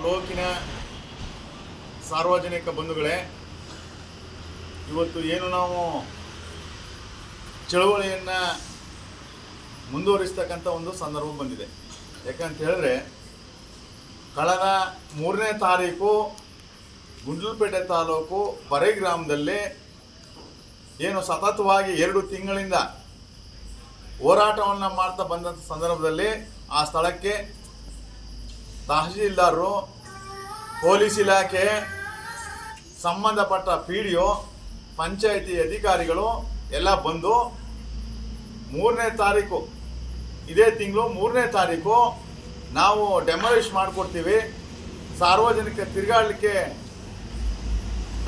ತಾಲೂಕಿನ ಸಾರ್ವಜನಿಕ ಬಂಧುಗಳೇ, ಇವತ್ತು ಏನು ನಾವು ಚಳುವಳಿಯನ್ನು ಮುಂದುವರಿಸ್ತಕ್ಕಂಥ ಒಂದು ಸಂದರ್ಭ ಬಂದಿದೆ. ಯಾಕಂತ ಹೇಳಿದ್ರೆ, ಕಳೆದ ಮೂರನೇ ತಾರೀಕು ಗುಂಡ್ಲುಪೇಟೆ ತಾಲೂಕು ಬರೆ ಗ್ರಾಮದಲ್ಲಿ ಏನು ಸತತವಾಗಿ ಎರಡು ತಿಂಗಳಿಂದ ಹೋರಾಟವನ್ನು ಮಾಡ್ತಾ ಬಂದಂಥ ಸಂದರ್ಭದಲ್ಲಿ ಆ ಸ್ಥಳಕ್ಕೆ ತಹಶೀಲ್ದಾರರು, ಪೊಲೀಸ್ ಇಲಾಖೆ ಸಂಬಂಧಪಟ್ಟ ಪಿ ಡಿ ಒ, ಪಂಚಾಯಿತಿ ಅಧಿಕಾರಿಗಳು ಎಲ್ಲ ಬಂದು ಮೂರನೇ ತಾರೀಕು, ಇದೇ ತಿಂಗಳು ಮೂರನೇ ತಾರೀಕು ನಾವು ಡೆಮಾಲಿಷ್ ಮಾಡಿಕೊಡ್ತೀವಿ. ಸಾರ್ವಜನಿಕ ತಿರುಗಾಡಲಿಕ್ಕೆ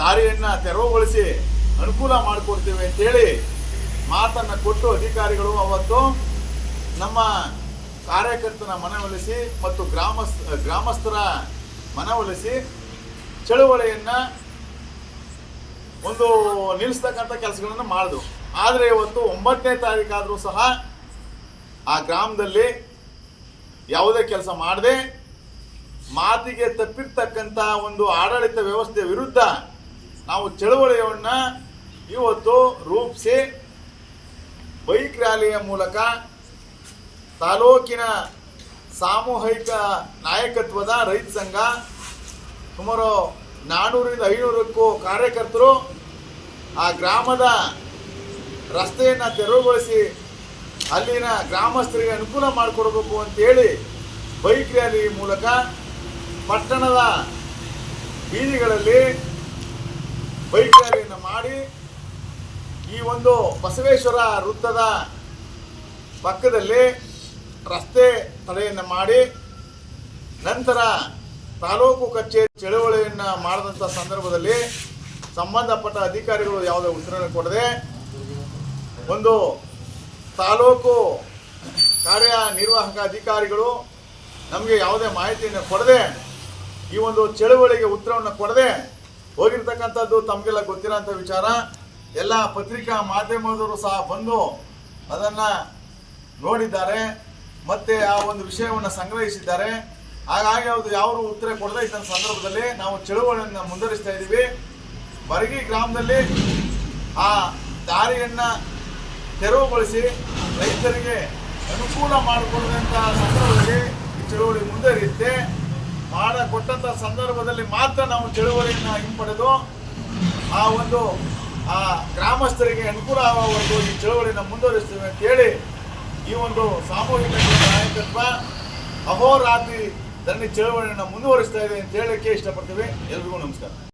ದಾರಿಯನ್ನು ತೆರವುಗೊಳಿಸಿ ಅನುಕೂಲ ಮಾಡಿಕೊಡ್ತೀವಿ ಅಂತೇಳಿ ಮಾತನ್ನು ಕೊಟ್ಟು ಅಧಿಕಾರಿಗಳು ಅವತ್ತು ನಮ್ಮ ಕಾರ್ಯಕರ್ತನ ಮನವೊಲಿಸಿ ಮತ್ತು ಗ್ರಾಮಸ್, ಗ್ರಾಮಸ್ಥರ ಮನವೊಲಿಸಿ ಚಳುವಳಿಯನ್ನು ಒಂದು ನಿಲ್ಲಿಸ್ತಕ್ಕಂಥ ಕೆಲಸಗಳನ್ನು ಮಾಡಿದ್ರು ಆದರೆ ಇವತ್ತು ಒಂಬತ್ತನೇ ತಾರೀಕಾದರೂ ಸಹ ಆ ಗ್ರಾಮದಲ್ಲಿ ಯಾವುದೇ ಕೆಲಸ ಮಾಡದೆ, ಮಾತಿಗೆ ತಪ್ಪಿರ್ತಕ್ಕಂಥ ಒಂದು ಆಡಳಿತ ವ್ಯವಸ್ಥೆ ವಿರುದ್ಧ ನಾವು ಚಳುವಳಿಯನ್ನು ಇವತ್ತು ರೂಪಿಸಿ ಬೈಕ್ ರ್ಯಾಲಿಯ ಮೂಲಕ ತಾಲೂಕಿನ ಸಾಮೂಹಿಕ ನಾಯಕತ್ವದ ರೈತ ಸಂಘ ಸುಮಾರು ನಾನ್ನೂರಿಂದ ಐನೂರಕ್ಕೂ ಕಾರ್ಯಕರ್ತರು ಆ ಗ್ರಾಮದ ರಸ್ತೆಯನ್ನು ತೆರವುಗೊಳಿಸಿ ಅಲ್ಲಿನ ಗ್ರಾಮಸ್ಥರಿಗೆ ಅನುಕೂಲ ಮಾಡಿಕೊಡ್ಬೇಕು ಅಂತೇಳಿ ಬೈಕ್ ರ್ಯಾಲಿ ಮೂಲಕ ಪಟ್ಟಣದ ಬೀದಿಗಳಲ್ಲಿ ಬೈಕ್ ರ್ಯಾಲಿಯನ್ನು ಮಾಡಿ ಈ ಒಂದು ಬಸವೇಶ್ವರ ವೃತ್ತದ ಪಕ್ಕದಲ್ಲಿ ರಸ್ತೆ ತಡೆಯನ್ನು ಮಾಡಿ ನಂತರ ತಾಲೂಕು ಕಚೇರಿ ಚಳುವಳಿಯನ್ನು ಮಾಡಿದಂಥ ಸಂದರ್ಭದಲ್ಲಿ ಸಂಬಂಧಪಟ್ಟ ಅಧಿಕಾರಿಗಳು ಯಾವುದೇ ಉತ್ತರವನ್ನು ಕೊಡದೆ ಒಂದು ತಾಲೂಕು ಕಾರ್ಯನಿರ್ವಾಹಕ ಅಧಿಕಾರಿಗಳು ನಮಗೆ ಯಾವುದೇ ಮಾಹಿತಿಯನ್ನು ಕೊಡದೆ ಈ ಒಂದು ಚಳುವಳಿಗೆ ಉತ್ತರವನ್ನು ಕೊಡದೆ ಹೋಗಿರ್ತಕ್ಕಂಥದ್ದು ತಮಗೆಲ್ಲ ಗೊತ್ತಿರೋಂಥ ವಿಚಾರ. ಎಲ್ಲ ಪತ್ರಿಕಾ ಮಾಧ್ಯಮದವರು ಸಹ ಬಂದು ಅದನ್ನು ನೋಡಿದ್ದಾರೆ. ಮತ್ತೆ ಆ ಒಂದು ವಿಷಯವನ್ನು ಸಂಗ್ರಹಿಸಿದ್ದಾರೆ. ಹಾಗಾಗಿ ಅವರು ಯಾರು ಉತ್ತರ ಕೊಡದೇ ಇದ್ದ ಸಂದರ್ಭದಲ್ಲಿ ನಾವು ಚಳುವಳಿಯನ್ನು ಮುಂದುವರಿಸ್ತಾ ಇದ್ದೀವಿ. ಬರಗಿ ಗ್ರಾಮದಲ್ಲಿ ಆ ದಾರಿಯನ್ನು ತೆರವುಗೊಳಿಸಿ ರೈತರಿಗೆ ಅನುಕೂಲ ಮಾಡಿಕೊಡುವಂಥ ಸಂದರ್ಭದಲ್ಲಿ ಈ ಚಳುವಳಿ ಮುಂದುವರಿಯುತ್ತೆ. ಮಾಡ ಕೊಟ್ಟಂಥ ಸಂದರ್ಭದಲ್ಲಿ ಮಾತ್ರ ನಾವು ಚಳುವಳಿಯನ್ನು ಹಿಂಪಡೆದು ಆ ಒಂದು ಆ ಗ್ರಾಮಸ್ಥರಿಗೆ ಅನುಕೂಲ ಆಗುವವರೆಗೂ ಈ ಚಳುವಳಿಯನ್ನು ಮುಂದುವರಿಸ್ತೇವೆ ಅಂತೇಳಿ ಈ ಒಂದು ಸಾಮೂಹಿಕ ನಾಯಕತ್ವ ಅಹೋರಾತ್ರಿ ಧರಣಿ ಚಳವಳಿಯನ್ನು ಮುಂದುವರಿಸ್ತಾ ಇದೆ ಅಂತ ಹೇಳಕ್ಕೆ ಇಷ್ಟಪಡ್ತೀವಿ. ಎಲ್ರಿಗೂ ನಮಸ್ಕಾರ.